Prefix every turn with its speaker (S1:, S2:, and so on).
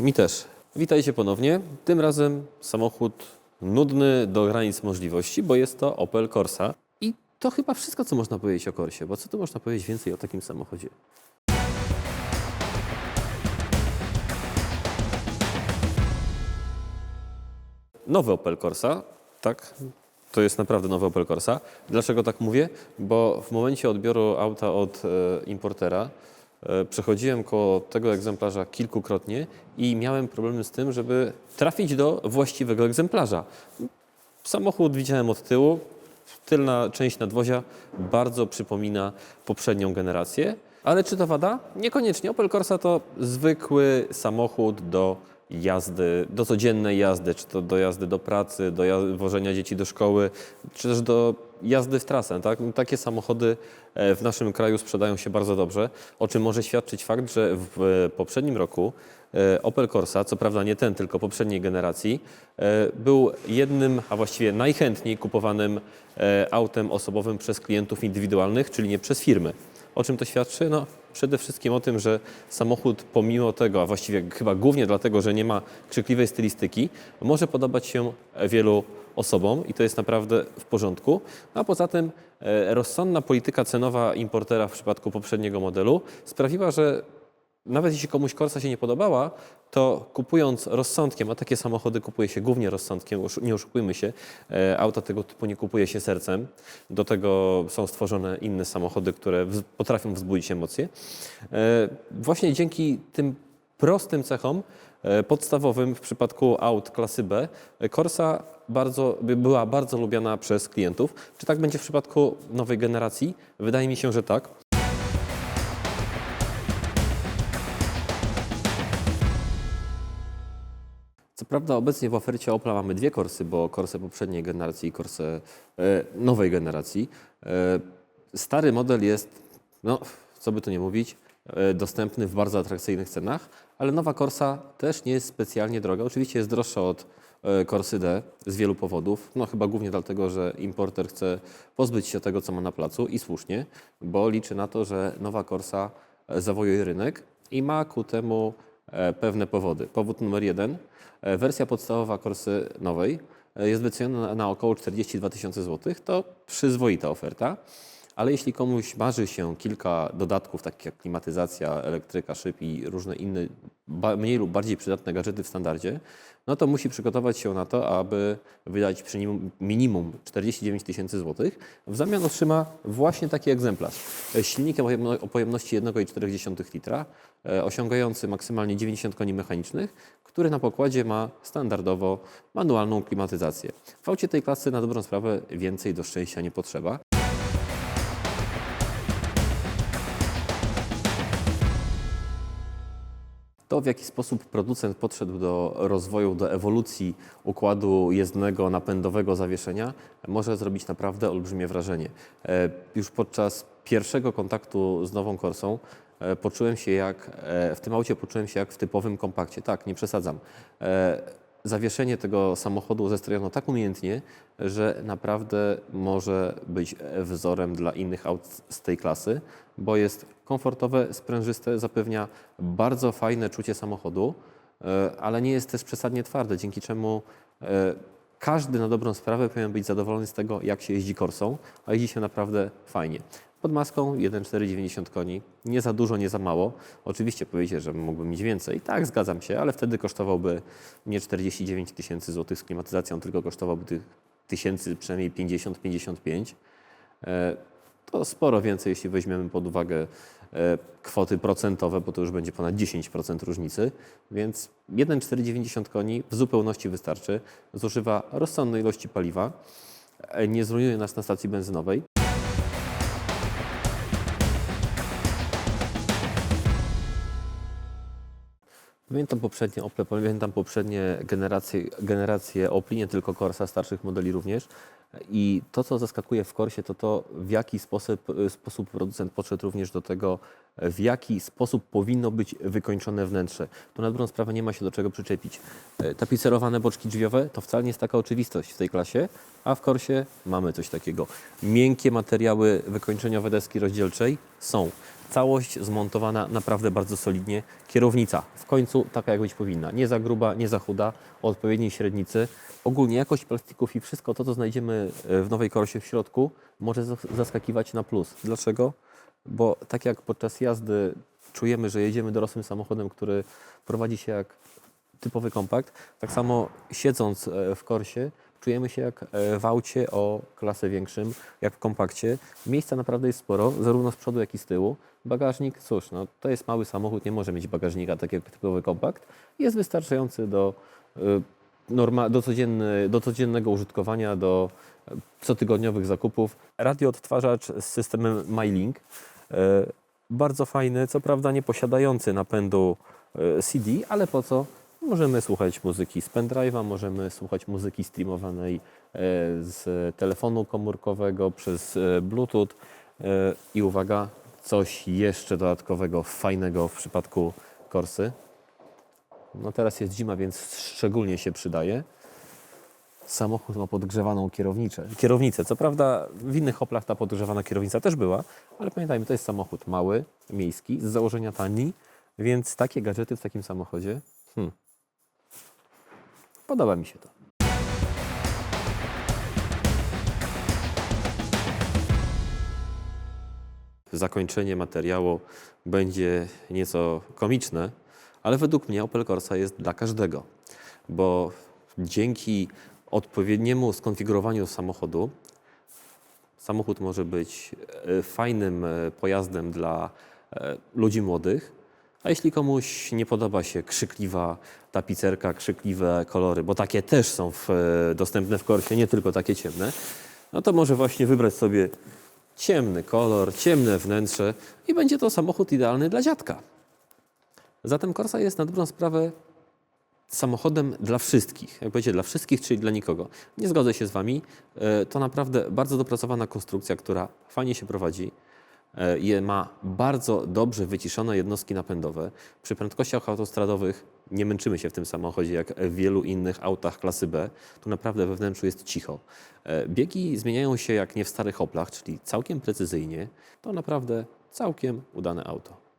S1: mi też. Witajcie ponownie. Tym razem samochód nudny do granic możliwości, bo jest to Opel Corsa. I to chyba wszystko, co można powiedzieć o Corsie, bo co tu można powiedzieć więcej o takim samochodzie? Nowy Opel Corsa, tak? To jest naprawdę nowy Opel Corsa. Dlaczego tak mówię? Bo w momencie odbioru auta od e, importera przechodziłem koło tego egzemplarza kilkukrotnie i miałem problemy z tym, żeby trafić do właściwego egzemplarza. Samochód widziałem od tyłu, tylna część nadwozia bardzo przypomina poprzednią generację. Ale czy to wada? Niekoniecznie. Opel Corsa to zwykły samochód do jazdy, do codziennej jazdy, czy to do jazdy do pracy, do wożenia dzieci do szkoły, czy też do jazdy w trasę. Tak? Takie samochody e, w naszym kraju sprzedają się bardzo dobrze, o czym może świadczyć fakt, że w poprzednim roku Opel Corsa, co prawda nie ten, tylko poprzedniej generacji, e, był jednym, a właściwie najchętniej kupowanym e, autem osobowym przez klientów indywidualnych, czyli nie przez firmy. O czym to świadczy? No, przede wszystkim o tym, że samochód pomimo tego, a właściwie chyba głównie dlatego, że nie ma krzykliwej stylistyki, może podobać się wielu osobom i to jest naprawdę w porządku. A poza tym e, rozsądna polityka cenowa importera w przypadku poprzedniego modelu sprawiła, że nawet jeśli komuś Corsa się nie podobała, to kupując rozsądkiem, a takie samochody kupuje się głównie rozsądkiem, nie oszukujmy się, e, auta tego typu nie kupuje się sercem. Do tego są stworzone inne samochody, które potrafią wzbudzić emocje. E, Właśnie dzięki tym prostym cechom e, podstawowym w przypadku aut klasy B, Corsa bardzo, by- była bardzo lubiana przez klientów. Czy tak będzie w przypadku nowej generacji? Wydaje mi się, że tak. Prawda obecnie w ofercie Opla mamy dwie Corsy, bo Corsę poprzedniej generacji i Corsę e, nowej generacji. E, stary model jest, no co by tu nie mówić, e, dostępny w bardzo atrakcyjnych cenach, ale nowa Corsa też nie jest specjalnie droga. Oczywiście jest droższa od Corsy D z wielu powodów. No chyba głównie dlatego, że importer chce pozbyć się tego, co ma na placu i słusznie, bo liczy na to, że nowa Corsa zawojuje rynek i ma ku temu pewne powody. Powód numer jeden. e, Wersja podstawowa Corsy nowej e, jest wyceniona na, na około 42 tysiące złotych. To przyzwoita oferta. Ale jeśli komuś marzy się kilka dodatków, takich jak klimatyzacja, elektryka, szyb i różne inne mniej lub bardziej przydatne gadżety w standardzie, no to musi przygotować się na to, aby wydać przy nim minimum 49 tysięcy złotych. W zamian otrzyma właśnie taki egzemplarz. Z silnikiem o pojemności 1,4 litra, e, osiągający maksymalnie 90 koni mechanicznych, który na pokładzie ma standardowo manualną klimatyzację. W aucie tej klasy na dobrą sprawę więcej do szczęścia nie potrzeba. W jaki sposób producent podszedł do rozwoju, do ewolucji układu jezdnego, napędowego zawieszenia, może zrobić naprawdę olbrzymie wrażenie. E, Już podczas pierwszego kontaktu z nową Corsą e, poczułem się jak, e, w tym aucie poczułem się jak w typowym kompakcie. Tak, nie przesadzam. Zawieszenie tego samochodu zestrojone tak umiejętnie, że naprawdę może być wzorem dla innych aut z tej klasy, bo jest komfortowe, sprężyste, zapewnia bardzo fajne czucie samochodu, e, ale nie jest też przesadnie twarde, dzięki czemu e, każdy na dobrą sprawę powinien być zadowolony z tego, jak się jeździ Corsą, a jeździ się naprawdę fajnie. Pod maską 1,490 koni, nie za dużo, nie za mało. Oczywiście powiecie, że mógłbym mieć więcej. Tak, zgadzam się, ale wtedy kosztowałby nie 49 tysięcy złotych z klimatyzacją, tylko kosztowałby tych tysięcy przynajmniej 50-55. E, To sporo więcej, jeśli weźmiemy pod uwagę e, kwoty procentowe, bo to już będzie ponad 10% różnicy, więc 1,490 koni w zupełności wystarczy. Zużywa rozsądnej ilości paliwa, e, nie zrujnuje nas na stacji benzynowej. Pamiętam poprzednie Ople, pamiętam poprzednie generacje, generacje Opli, nie tylko Corsa, starszych modeli również. I to, co zaskakuje w Corsie, to to, w jaki sposób, sposób producent podszedł również do tego, w jaki sposób powinno być wykończone wnętrze. Tu na dobrą sprawę nie ma się do czego przyczepić. E, Tapicerowane boczki drzwiowe to wcale nie jest taka oczywistość w tej klasie, a w Corsie mamy coś takiego. Miękkie materiały wykończeniowe deski rozdzielczej są. Całość zmontowana naprawdę bardzo solidnie. Kierownica w końcu taka jak być powinna. Nie za gruba, nie za chuda, o odpowiedniej średnicy. Ogólnie jakość plastików i wszystko to, co znajdziemy e, w nowej Corsie w środku, może zas- zaskakiwać na plus. Dlaczego? Bo tak jak podczas jazdy czujemy, że jedziemy dorosłym samochodem, który prowadzi się jak typowy kompakt, tak samo siedząc e, w Korsie czujemy się jak e, w aucie o klasę większym, jak w kompakcie. Miejsca naprawdę jest sporo, zarówno z przodu, jak i z tyłu. Bagażnik, cóż, no, to jest mały samochód, nie może mieć bagażnika tak jak typowy kompakt. Jest wystarczający do, e, norma, do, codzienny, do codziennego użytkowania, do e, cotygodniowych zakupów. Radio odtwarzacz z systemem MyLink. Bardzo fajny, co prawda nie posiadający napędu CD, ale po co? Możemy słuchać muzyki z pendrive'a, możemy słuchać muzyki streamowanej e, z telefonu komórkowego przez e, Bluetooth e, i uwaga, coś jeszcze dodatkowego, fajnego w przypadku Korsy. No teraz jest zima, więc szczególnie się przydaje. Samochód ma podgrzewaną kierownicę. kierownicę. Co prawda w innych Oplach ta podgrzewana kierownica też była, ale pamiętajmy, to jest samochód mały, miejski, z założenia tani, więc takie gadżety w takim samochodzie, hmm, podoba mi się to. Zakończenie materiału będzie nieco komiczne, ale według mnie Opel Corsa jest dla każdego, bo dzięki odpowiedniemu skonfigurowaniu samochodu samochód może być e, fajnym e, pojazdem dla e, ludzi młodych, a jeśli komuś nie podoba się krzykliwa tapicerka, krzykliwe kolory, bo takie też są w, e, dostępne w Corsie, nie tylko takie ciemne, no to może właśnie wybrać sobie ciemny kolor, ciemne wnętrze i będzie to samochód idealny dla dziadka. Zatem Corsa jest na dobrą sprawę samochodem dla wszystkich. Jak powiedzieć, dla wszystkich, czyli dla nikogo. Nie zgodzę się z Wami. E, To naprawdę bardzo dopracowana konstrukcja, która fajnie się prowadzi. E, ma bardzo dobrze wyciszone jednostki napędowe. Przy prędkościach autostradowych nie męczymy się w tym samochodzie jak w wielu innych autach klasy B. Tu naprawdę we wnętrzu jest cicho. E, Biegi zmieniają się jak nie w starych Oplach, czyli całkiem precyzyjnie. To naprawdę całkiem udane auto.